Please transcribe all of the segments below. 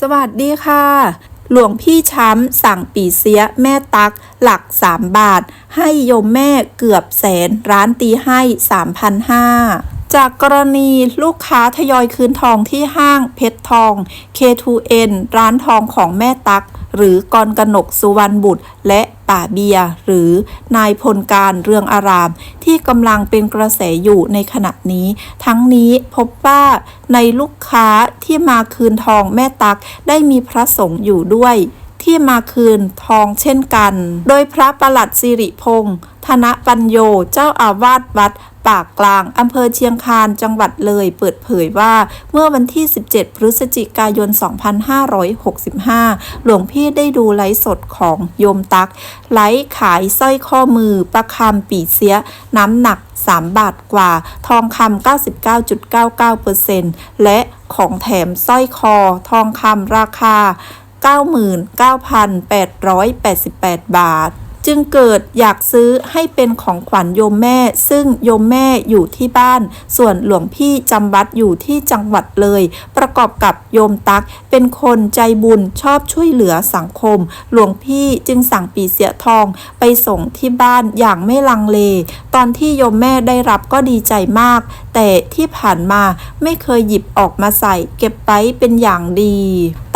สวัสดีค่ะ หลวงพี่ช้ำสั่งปีเสียแม่ตัก หลัก 3 บาท ให้โยมแม่เกือบแสนร้านตีให้ 3,500 จากกรณีลูกค้าทยอยคืนทองที่ห้างเพชรทอง K2N ร้านทองของแม่ตัก หรือกรกนกสุวรรณบุตร และ ป่าเบียหรือนายพลการเรืองอาราม ที่กำลังเป็นกระแสอยู่ในขณะนี้ ทั้งนี้พบว่าในลูกค้าที่มาคืนทองแม่ตักได้มีพระสงฆ์อยู่ด้วย ที่มาคืนทองเช่นกัน โดยพระประหลัดสิริพงษ์ธนปัญโยเจ้าอาวาสวัดปากกลาง อำเภอเชียงคาน จังหวัดเลย เปิดเผยว่า เมื่อวันที่ 17 พฤศจิกายน 2565 หลวงพี่ได้ดูไลฟ์สดของโยมตัก ไลฟ์ขายสร้อยข้อมือ ประคำปีเสีย น้ำหนัก 3 บาทกว่า ทองคำ 99.99%และของแถมสร้อยคอ ทองคำราคา 99,888 บาท จึงเกิดอยากซื้อให้เป็นของขวัญโยมแม่ ซึ่งโยมแม่อยู่ที่บ้าน ส่วนหลวงพี่จำวัดอยู่ที่จังหวัดเลย ประกอบกับโยมตักเป็นคนใจบุญชอบช่วยเหลือสังคม หลวงพี่จึงสั่งปีเสียทองไปส่งที่บ้านอย่างไม่ลังเล ตอนที่โยมแม่ได้รับก็ดีใจมาก แต่ที่ผ่านมาไม่เคยหยิบออกมาใส่เก็บไว้เป็นอย่างดี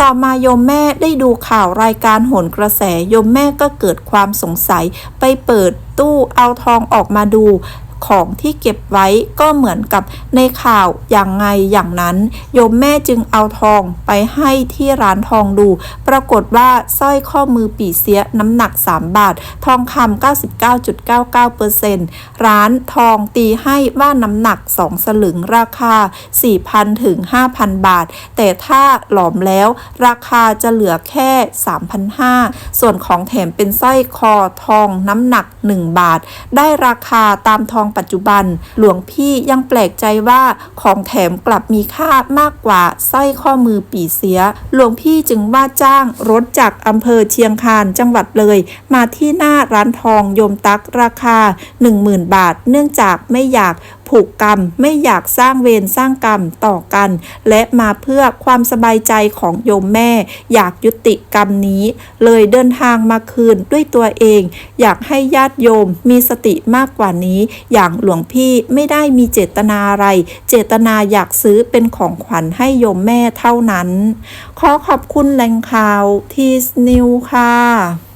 ต่อมาโยมแม่ได้ดูข่าวรายการโหนกระแสโยมแม่ก็เกิดความสงสัยไปเปิดตู้เอาทองออกมาดู ของที่เก็บไว้ก็เหมือนกับในข่าวอย่างไงอย่างนั้น โยมแม่จึงเอาทองไปให้ที่ร้านทองดู ปรากฏว่าสร้อยข้อมือปีเสียน้ำหนัก 3 บาท ทองคำ99.99%ร้านทองตีให้ว่าน้ำหนัก 2 สลึงราคา 4,000 ถึง 5,000 บาท แต่ถ้าหลอมแล้วราคาจะเหลือแค่ 3,500 ส่วนของแถมเป็นสร้อยคอทองน้ำหนัก 1 บาท ได้ราคาตามทองปัจจุบัน หลวงพี่ยังแปลกใจว่าของแถมกลับมีค่ามากกว่าสร้อยข้อมือปีเสีย หลวงพี่จึงว่าจ้างรถจากอำเภอเชียงคานจังหวัดเลย มาที่หน้าร้านทองโยมตักราคา 10,000 บาท เนื่องจากไม่อยาก ผูกกรรม ไม่อยากสร้างเวรสร้างกรรมต่อกัน และมาเพื่อความสบายใจของโยมแม่ อยากยุติกรรมนี้ เลยเดินทางมาคืนด้วยตัวเอง อยากให้ญาติโยมมีสติมากกว่านี้ อย่างหลวงพี่ไม่ได้มีเจตนาอะไร เจตนาอยากซื้อเป็นของขวัญให้โยมแม่เท่านั้น ขอขอบคุณแหล่งข่าวทีสนิวค่ะ